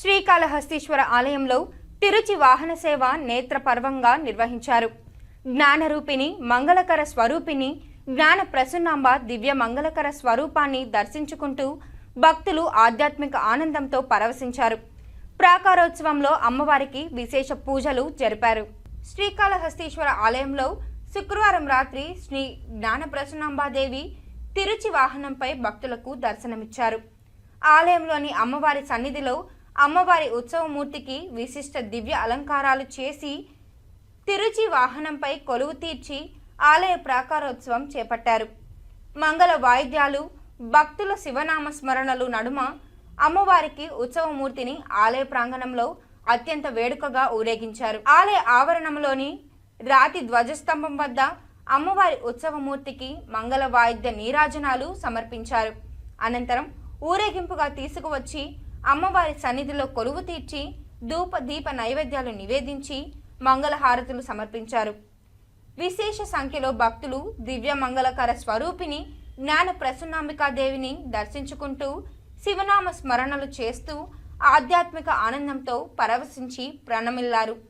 శ్రీకాళహస్తీశ్వర ఆలయంలో తిరుచి వాహన సేవ నేత్ర పర్వంగా నిర్వహించారు. జ్ఞానరూపిణి మంగళకర స్వరూపిణి జ్ఞాన ప్రసన్నాంబ దివ్య మంగళకర స్వరూపాన్ని దర్శించుకుంటూ భక్తులు ఆధ్యాత్మిక ఆనందంతో పరవశించారు. ప్రాకారోత్సవంలో అమ్మవారికి విశేష పూజలు జరిపారు. శ్రీకాళహస్తీశ్వర ఆలయంలో శుక్రవారం రాత్రి శ్రీ జ్ఞాన ప్రసన్నాంబాదేవి తిరుచి వాహనంపై భక్తులకు దర్శనమిచ్చారు. ఆలయంలోని అమ్మవారి సన్నిధిలో అమ్మవారి ఉత్సవమూర్తికి విశిష్ట దివ్య అలంకారాలు చేసి తిరుచి వాహనంపై కొలువు తీర్చి ఆలయ ప్రాకారోత్సవం చేపట్టారు. మంగళ వాయిద్యాలు భక్తుల శివనామ స్మరణలు నడుమ అమ్మవారికి ఉత్సవమూర్తిని ఆలయ ప్రాంగణంలో అత్యంత వేడుకగా ఊరేగించారు. ఆలయ ఆవరణంలోని రాతి ధ్వజస్తంభం వద్ద అమ్మవారి ఉత్సవమూర్తికి మంగళ వాయిద్య నీరాజనాలు సమర్పించారు. అనంతరం ఊరేగింపుగా తీసుకువచ్చి అమ్మవారి సన్నిధిలో కొలువు తీర్చి ధూప దీప నైవేద్యాలు నివేదించి మంగళహారతులు సమర్పించారు. విశేష సంఖ్యలో భక్తులు దివ్య మంగళకర స్వరూపిణి జ్ఞాన ప్రసన్నాంబికాదేవిని దర్శించుకుంటూ శివనామ స్మరణలు చేస్తూ ఆధ్యాత్మిక ఆనందంతో పరవశించి ప్రణమిల్లారు.